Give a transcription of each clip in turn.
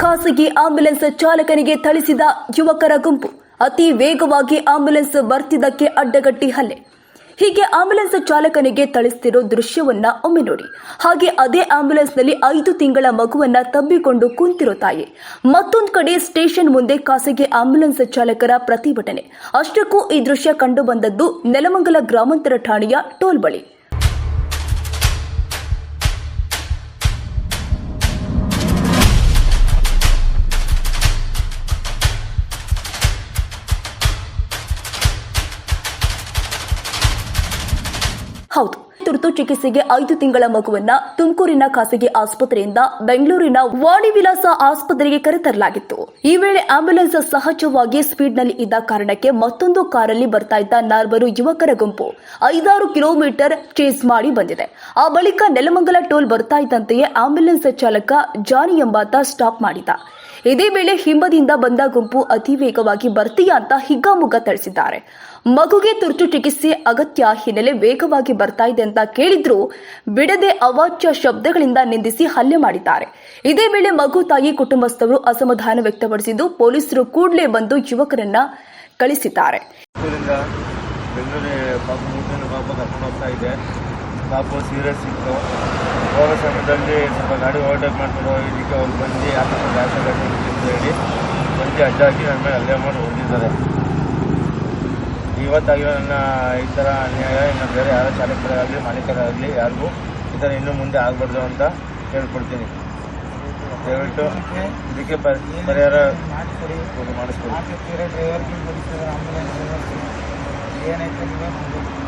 ಖಾಸಗಿ ಆಂಬ್ಯುಲೆನ್ಸ್ ಚಾಲಕನಿಗೆ ಥಳಿಸಿದ ಯುವಕರ ಗುಂಪು ಅತಿ ವೇಗವಾಗಿ ಆಂಬ್ಯುಲೆನ್ಸ್ ಬರ್ತಿದ್ದಕ್ಕೆ ಅಡ್ಡಗಟ್ಟಿ ಹಲ್ಲೆ. ಹೀಗೆ ಆಂಬ್ಯುಲೆನ್ಸ್ ಚಾಲಕನಿಗೆ ಥಳಿಸ್ತಿರೋ ದೃಶ್ಯವನ್ನ ಒಮ್ಮೆ ನೋಡಿ. ಹಾಗೆ ಅದೇ ಆಂಬ್ಯುಲೆನ್ಸ್ನಲ್ಲಿ ಐದು ತಿಂಗಳ ಮಗುವನ್ನ ತಬ್ಬಿಕೊಂಡು ಕುಂತಿರೋ ತಾಯಿ. ಮತ್ತೊಂದು ಕಡೆ ಸ್ಟೇಷನ್ ಮುಂದೆ ಖಾಸಗಿ ಆಂಬ್ಯುಲೆನ್ಸ್ ಚಾಲಕರ ಪ್ರತಿಭಟನೆ. ಅಷ್ಟಕ್ಕೂ ಈ ದೃಶ್ಯ ಕಂಡುಬಂದದ್ದು ನೆಲಮಂಗಲ ಗ್ರಾಮಾಂತರ ಠಾಣೆಯ ಟೋಲ್ ಬಳಿ. ಹೌದು. ತುರ್ತು ಚಿಕಿತ್ಸೆಗೆ ಐದು ತಿಂಗಳ ಮಗುವನ್ನ ತುಮಕೂರಿನ ಖಾಸಗಿ ಆಸ್ಪತ್ರೆಯಿಂದ ಬೆಂಗಳೂರಿನ ವಾಣಿ ವಿಲಾಸ ಆಸ್ಪತ್ರೆಗೆ ಕರೆತರಲಾಗಿತ್ತು. ಈ ವೇಳೆ ಆಂಬ್ಯುಲೆನ್ಸ್ ಸಹಜವಾಗಿ ಸ್ಪೀಡ್ನಲ್ಲಿ ಇದ್ದ ಕಾರಣಕ್ಕೆ ಮತ್ತೊಂದು ಕಾರಲ್ಲಿ ಬರ್ತಾ ಇದ್ದ ನಾಲ್ವರು ಯುವಕರ ಗುಂಪು ಐದಾರು ಕಿಲೋಮೀಟರ್ ಚೇಸ್ ಮಾಡಿ ಬಂದಿದೆ. ಆ ಬಳಿಕ ನೆಲಮಂಗಲ ಟೋಲ್ ಬರ್ತಾ ಇದ್ದಂತೆಯೇ ಆಂಬ್ಯುಲೆನ್ಸ್ ಚಾಲಕ ಜಾನಿ ಎಂಬಾತ ಸ್ಟಾಪ್ ಮಾಡಿದ. ಇದೇ ವೇಳೆ ಹಿಂಬದಿಂದ ಬಂದ ಗುಂಪು ಅತಿ ವೇಗವಾಗಿ ಬರ್ತೀಯಾ ಅಂತ ಹಿಗ್ಗಾಮುಗ್ಗ ತಿಳಿಸಿದ್ದಾರೆ ಮಗುಗೆ ತುರ್ತು ಚಿಕಿತ್ಸೆ ಅಗತ್ಯ ಹಿನ್ನೆಲೆ ವೇಗವಾಗಿ ಬರ್ತಾ ಇದೆ ಅಂತ ಕೇಳಿದ್ರು ಬಿಡದೆ ಅವಾಚ್ಯ ಶಬ್ದಗಳಿಂದ ನಿಂದಿಸಿ ಹಲ್ಲೆ ಮಾಡಿದ್ದಾರೆ. ಇದೇ ವೇಳೆ ಮಗು, ತಾಯಿ, ಕುಟುಂಬಸ್ಥರು ಅಸಮಾಧಾನ ವ್ಯಕ್ತಪಡಿಸಿದ್ದು ಪೊಲೀಸರು ಕೂಡಲೇ ಬಂದು ಯುವಕರನ್ನ ಕಳಿಸಿದ್ದಾರೆ. ಪಾಪು ಸೀರಿಯಸ್ ಇತ್ತು. ಹೋಗೋ ಸಮಯದಲ್ಲಿ ಸ್ವಲ್ಪ ಗಾಡಿ ಓವರ್ಟೇಕ್ ಮಾಡ್ಕೊಂಡು ಇದಕ್ಕೆ ಅವ್ರು ಬಂದು ಯಾಕೆ ಡ್ಯಾಶ್ ಅಂತ ಹೇಳಿ ಬಂದು ಅಡ್ಡ ಹಾಕಿ ನನ್ನ ಮೇಲೆ ಅಲ್ಲೇ ಮಾಡಿ ಹೋಗಿದ್ದಾರೆ. ಇವತ್ತಾಗಿರೋ ನನ್ನ ಈ ಥರ ಅನ್ಯಾಯ, ಇನ್ನು ಬೇರೆ ಯಾರೋ ಚಾಲಕರಾಗಲಿ, ಮಾಲೀಕರಾಗಲಿ, ಯಾರಿಗೂ ಈ ಥರ ಇನ್ನೂ ಮುಂದೆ ಆಗಬಾರ್ದು ಅಂತ ಹೇಳ್ಕೊಡ್ತೀನಿ. ದಯವಿಟ್ಟು ಇದಕ್ಕೆ ಪರಿ- ಪರಿಹಾರ ಮಾಡಿಸ್ಕೊಡಿ.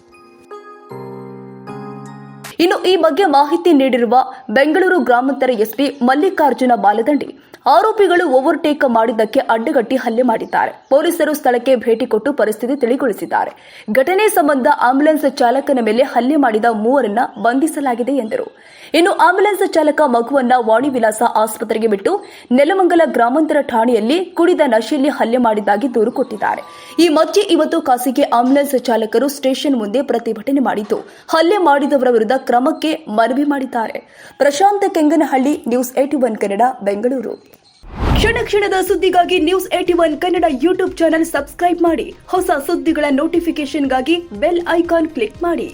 ಇನ್ನು ಈ ಬಗ್ಗೆ ಮಾಹಿತಿ ನೀಡಿರುವ ಬೆಂಗಳೂರು ಗ್ರಾಮಾಂತರ ಎಸ್ಪಿ ಮಲ್ಲಿಕಾರ್ಜುನ ಬಾಲದಂಡಿ, ಆರೋಪಿಗಳು ಓವರ್ಟೇಕ್ ಮಾಡಿದ್ದಕ್ಕೆ ಅಡ್ಡಗಟ್ಟಿ ಹಲ್ಲೆ ಮಾಡಿದ್ದಾರೆ. ಪೊಲೀಸರು ಸ್ಥಳಕ್ಕೆ ಭೇಟಿ ಕೊಟ್ಟು ಪರಿಸ್ಥಿತಿ ತಿಳಿಗೊಳಿಸಿದ್ದಾರೆ. ಘಟನೆ ಸಂಬಂಧ ಆಂಬ್ಯುಲೆನ್ಸ್ ಚಾಲಕನ ಮೇಲೆ ಹಲ್ಲೆ ಮಾಡಿದ ಮೂವರನ್ನ ಬಂಧಿಸಲಾಗಿದೆ ಎಂದರು. ಇನ್ನು ಆಂಬ್ಯುಲೆನ್ಸ್ ಚಾಲಕ ಮಗುವನ್ನ ವಾಣಿ ವಿಲಾಸ ಆಸ್ಪತ್ರೆಗೆ ಬಿಟ್ಟು ನೆಲಮಂಗಲ ಗ್ರಾಮಾಂತರ ಠಾಣೆಯಲ್ಲಿ ಕುಡಿದ ನಶೆಯಲ್ಲಿ ಹಲ್ಲೆ ಮಾಡಿದ್ದಾಗಿ ದೂರು ಕೊಟ್ಟಿದ್ದಾರೆ. ಈ ಮಧ್ಯೆ ಇವತ್ತು ಖಾಸಗಿ ಆಂಬ್ಯುಲೆನ್ಸ್ ಚಾಲಕರು ಸ್ಟೇಷನ್ ಮುಂದೆ ಪ್ರತಿಭಟನೆ ಮಾಡಿದ್ದು, ಹಲ್ಲೆ ಮಾಡಿದವರ ವಿರುದ್ಧ ಕ್ರಮಕ್ಕೆ ಮನವಿ ಮಾಡಿದ್ದಾರೆ. Prashanth Kenganahalli, news AT one Kannada, Bengaluru. ಕ್ಷಣ ಕ್ಷಣದ ಸುದ್ದಿಗಾಗಿ news AT one Kannada YouTube channel subscribe ಮಾಡಿ. ಹೊಸ ಸುದ್ದಿಗಳ ನೋಟಿಫಿಕೇಶನ್ಗಾಗಿ ಬೆಲ್ ಐಕಾನ್ ಕ್ಲಿಕ್ ಮಾಡಿ.